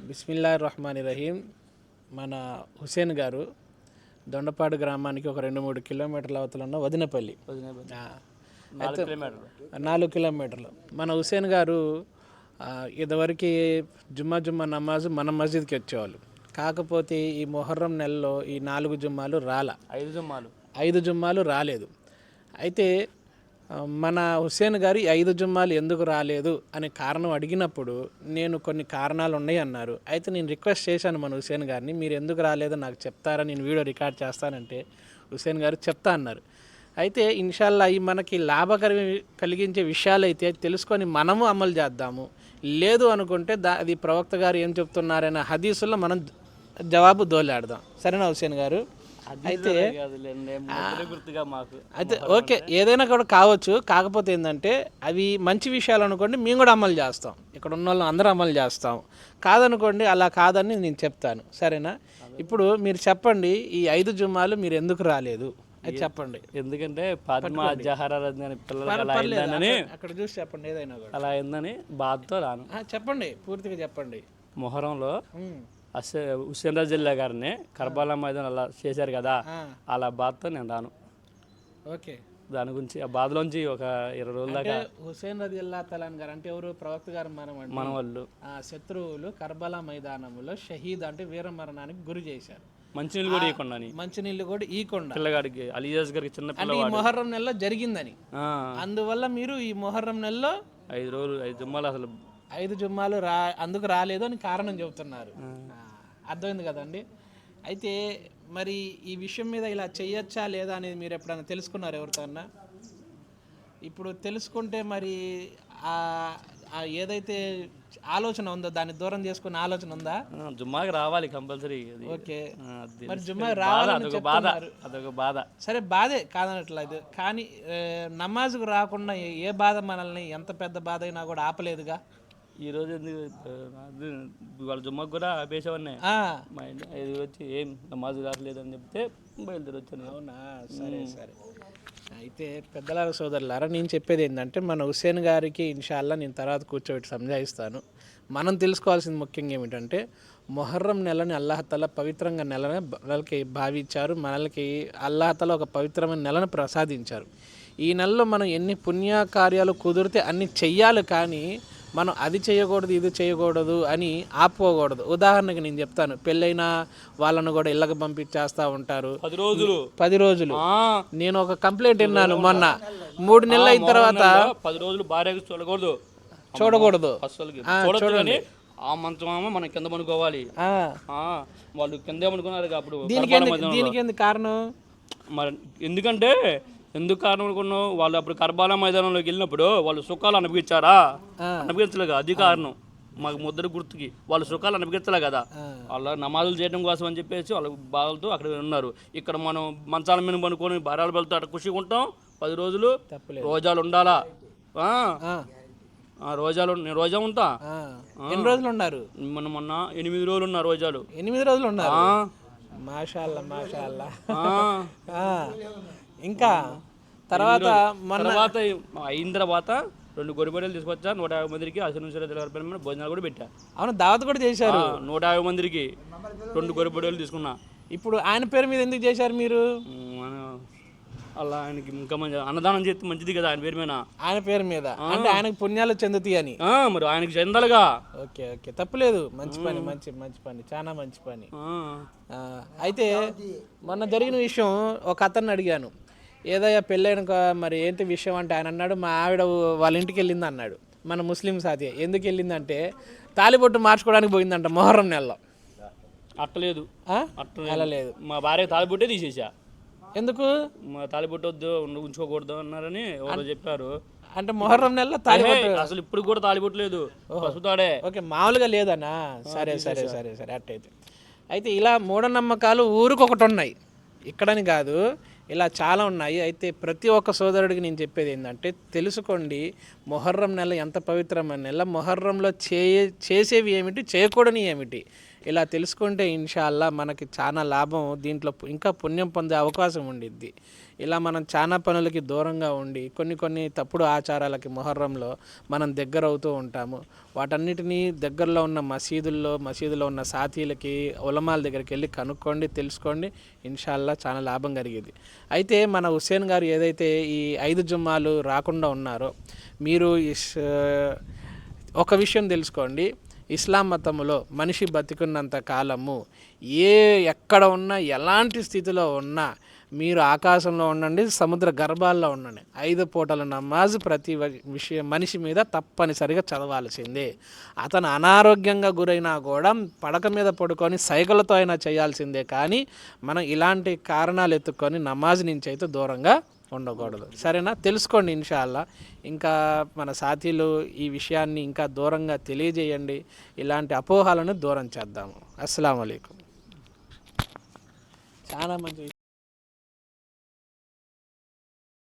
బిస్మిల్లా రహమాన్ రహీం మన హుసేన్ గారు దొండపాడు గ్రామానికి ఒక రెండు మూడు కిలోమీటర్ల అవతల ఉన్న వదినపల్లి. నాలుగు కిలోమీటర్లు. మన హుసేన్ గారు ఇదివరకు జుమ్మా జుమ్మా నమాజ్ మన మస్జిద్కి వచ్చేవాళ్ళు. కాకపోతే ఈ మొహర్రం నెలలో ఈ నాలుగు జుమ్మాలు రాల. ఐదు జుమ్మాలు. ఐదు జుమ్మాలు రాలేదు. అయితే మన హుస్సేన్ గారు ఐదు జుమ్మాలు ఎందుకు రాలేదు అనే కారణం అడిగినప్పుడు నేను కొన్ని కారణాలు ఉన్నాయి అన్నారు. అయితే నేను రిక్వెస్ట్ చేశాను మన హుస్సేన్ గారిని మీరు ఎందుకు రాలేదో నాకు చెప్తారా నేను వీడియో రికార్డ్ చేస్తానంటే హుస్సేన్ గారు చెప్తా అన్నారు. అయితే ఇన్షాల్లా అవి మనకి లాభకరం కలిగించే విషయాలు అయితే తెలుసుకొని మనము అమలు చేద్దాము. లేదు అనుకుంటే దా అది ప్రవక్త గారు ఏం చెప్తున్నారనే హదీసుల్లో మనం జవాబు దోలాడదాం. సరేనా హుస్సేన్ గారు? అయితే అయితే ఓకే ఏదైనా కూడా కావచ్చు. కాకపోతే ఏంటంటే అవి మంచి విషయాలు అనుకోండి మేము కూడా అమలు చేస్తాం. ఇక్కడ ఉన్న వాళ్ళం అందరూ అమలు చేస్తాం. కాదనుకోండి అలా కాదని నేను చెప్తాను. సరేనా? ఇప్పుడు మీరు చెప్పండి ఈ ఐదు జుమ్మాలు మీరు ఎందుకు రాలేదు? అది చెప్పండి. ఎందుకంటే పద్మ అనే అక్కడ- చూసి చెప్పండి ఏదైనా అలా అయిందని బాధతో రాను. చెప్పండి పూర్తిగా చెప్పండి. మొహరంలో ఉమ్. అసే హుస్సేన్ రాజిల్లా గారిని కర్బాలా మైదాన్ అలా చేశారు కదా అలా బాధతో నేను రాను. ఓకే. దాని గురించి ఆ బాధలోంచి ఒక ఇరవై రోజుల దాకా హుసేన్ రది అల్లా తలాన్ గారు అంటే ఎవరు? ప్రవక్త గారు మనం మన వాళ్ళు ఆ శత్రువులు కర్బలా మైదానంలో షహీద్ అంటే వీర మరణానికి గురి చేశారు. మంచినీళ్ళు కూడా ఇవ్వకుండా మంచినీళ్ళు కూడా ఈ కొండ. పిల్లగాడికి అలియాజ్ గారికి చిన్న ఈ మొహర్రం నెలలో జరిగిందని. అందువల్ల మీరు ఈ మొహర్రం నెలలో ఐదు రోజులు ఐదు జుమ్మాలు అసలు ఐదు జుమ్మాలు రా అందుకు రాలేదు అని కారణం చెబుతున్నారు. అర్థమైంది కదండి? అయితే మరి ఈ విషయం మీద ఇలా చేయొచ్చా లేదా అనేది మీరు ఎప్పుడైనా తెలుసుకున్నారు ఎవరికన్నా ఇప్పుడు తెలుసుకుంటే మరి ఏదైతే ఆలోచన ఉందో దాన్ని దూరం చేసుకునే ఆలోచన ఉందా? జుమ్మాకి రావాలి కంపల్సరీ ఓకే. మరి జుమ్మా అదొక బాధ అదొక బాధ. సరే బాధే కాదనట్లేదు. కానీ నమాజ్కు రాకుండా ఏ బాధ మనల్ని ఎంత పెద్ద బాధ అయినా కూడా ఆపలేదుగా? ఈ రోజు ఎందుకు వాళ్ళ జుమ్మకు కూడా ఆపేసేవాడిని మా ఇది వచ్చి ఏం నమాజ్ కావట్లేదు అని చెప్తే బయలుదేరి వచ్చాను అవునా? సరే సరే. అయితే పెద్దల సోదరులారా నేను చెప్పేది ఏంటంటే మన హుస్సేన్ గారికి ఇన్షాల్లా నేను తర్వాత కూర్చోబెట్టి సంజాయిస్తాను. మనం తెలుసుకోవాల్సింది ముఖ్యంగా ఏమిటంటే మొహర్రం నెలని అల్లాహతల పవిత్రంగా నెలని మనకి భావించారు. మనలకి అల్లాహతల ఒక పవిత్రమైన నెలను ప్రసాదించారు. ఈ నెలలో మనం ఎన్ని పుణ్య కార్యాలు కుదిరితే అన్ని చెయ్యాలి కానీ మనం అది చేయకూడదు ఇది చేయకూడదు అని ఆపుకోకూడదు. ఉదాహరణకి నేను చెప్తాను పెళ్ళైన వాళ్ళను కూడా ఇళ్ళకి పంపించేస్తూ ఉంటారు. పది రోజులు. పది రోజులు. నేను ఒక కంప్లైంట్ విన్నాను మొన్న. మూడు నెలలు అయిన తర్వాత పది రోజులు భార్యకు చూడకూడదు. చూడకూడదు. కానీ ఆ మంచం మనం కింద పనుకోవాలి వాళ్ళు కింద పనుకున్నారు అప్పుడు దీనికి. దీనికి కారణం? మరి ఎందుకంటే ఎందుకు కారణం అనుకున్నావు వాళ్ళు అప్పుడు కర్బాల మైదానంలోకి వెళ్ళినప్పుడు వాళ్ళు సుఖాలు అనుభవించారా. అనుభవించలేదు అది కారణం. మాకు ముద్ర గుర్తుకి. వాళ్ళు సుఖాలు అనుభవించలే కదా. వాళ్ళ నమాజులు చేయడం కోసం అని చెప్పేసి వాళ్ళ బాధలతో అక్కడ ఉన్నారు. ఇక్కడ మనం మంచాల మీద పనుకొని భార్యలు వెళ్తూ అక్కడ ఖుషిగా ఉంటాం. పది రోజులు రోజాలు ఉండాలా? రోజాలు నేను రోజా ఉంటా. ఎన్ని రోజులు ఉన్నారు? మొన్న మొన్న ఎనిమిది రోజులు ఉన్నా రోజాలు. ఎనిమిది రోజులు ఉన్నారు? ఆ, మాషాల్లా మాషాల్లా. ఇంకా తర్వాత మొన్న తర్వాత అయిన తర్వాత రెండు గొరిబడలు తీసుకొచ్చా నూట యాభై మందికి అసలు భోజనాలు కూడా పెట్టా. అవును దావత్ కూడా చేశారు. నూట యాభై మందికి రెండు గొరిబడలు తీసుకున్నా. ఇప్పుడు ఆయన పేరు మీద ఎందుకు చేశారు మీరు? మన- అలా ఆయనకి ఇంకా మంచి అన్నదానం చేస్తే మంచిది కదా ఆయన పేరు మీద. ఆయన పేరు మీద. అంటే ఆయనకు పుణ్యాలు చెందుతాయి అని. మరి ఆయనకి చెందాలిగా. Okay okay. తప్పులేదు. మంచి పని మంచి మంచి పని. చాలా మంచి పని. అయితే మొన్న జరిగిన విషయం ఒక అతన్ని అడిగాను. ఏదయ్యా పెళ్ళైన మరి ఏంటి విషయం అంటే ఆయన అన్నాడు మా ఆవిడ వాళ్ళ ఇంటికి వెళ్ళింది అన్నాడు. మన ముస్లిం సాతి ఎందుకు వెళ్ళిందంటే తాలిబొట్టు మార్చుకోవడానికి పోయిందంట మొహర్రం నెలలో. అట్టలేదు. ఆ? అట్ట అలా లేదు. మా భార్య తాలిబొట్టే తీసేసా. ఎందుకు? మా తాలిబొట్టు వద్దు ఉంచుకోకూడదు అన్నారని ఎవరో చెప్పారు. అంటే మొహర్రం నెలలో తాలిబొట్టు అసలు ఇప్పుడు కూడా తాలిబొట్టు లేదు. పసుతాడే ఓకే మామూలుగా లేదన్నా? సరే సరే సరే సరే అట్టయితే. అయితే ఇలా మూఢనమ్మకాలు ఊరికొకటి ఉన్నాయి. ఇక్కడని కాదు. ఇలా చాలా ఉన్నాయి. అయితే ప్రతి ఒక్క సోదరుడికి నేను చెప్పేది ఏంటంటే తెలుసుకోండి మొహర్రం నెల ఎంత పవిత్రమైన నెల. మొహర్రంలో చే చేసేవి ఏమిటి? చేయకూడని ఏమిటి? ఇలా తెలుసుకుంటే ఇన్షాల్లా మనకి చాలా లాభం దీంట్లో ఇంకా పుణ్యం పొందే అవకాశం ఉండిద్ది. ఇలా మనం చాలా పనులకి దూరంగా ఉండి కొన్ని కొన్ని తప్పుడు ఆచారాలకి మొహర్రంలో మనం దగ్గర అవుతూ ఉంటాము. వాటన్నిటినీ దగ్గరలో ఉన్న మసీదుల్లో మసీదులో ఉన్న సాతీలకి ఉలమాల దగ్గరికి వెళ్ళి కనుక్కోండి తెలుసుకోండి ఇన్షాల్లా చాలా లాభం కలిగేది. అయితే మన హుస్సేన్ గారు ఏదైతే ఈ ఐదు జుమ్మాలు రాకుండా ఉన్నారో మీరు ఇస్ ఒక విషయం తెలుసుకోండి. ఇస్లాం మతములో మనిషి బతికున్నంత కాలము ఏ ఎక్కడ ఉన్నా ఎలాంటి స్థితిలో ఉన్నా మీరు ఆకాశంలో ఉండండి సముద్ర గర్భాల్లో ఉండండి. ఐదు పూటల నమాజ్ ప్రతి వ- విషయం మనిషి మీద తప్పనిసరిగా చదవాల్సిందే. అతను అనారోగ్యంగా గురైనా కూడా పడక మీద పడుకొని సైగలతో అయినా చేయాల్సిందే. కానీ మనం ఇలాంటి కారణాలు ఎత్తుకొని నమాజ్ నుంచి అయితే దూరంగా ఉండకూడదు. సరేనా? తెలుసుకోండి ఇన్షాల్లా ఇంకా మన సాథీలు ఈ విషయాన్ని ఇంకా దూరంగా తెలియజేయండి. ఇలాంటి అపోహలను దూరం చేద్దాము. అస్సలం అయికం చాలా మంచి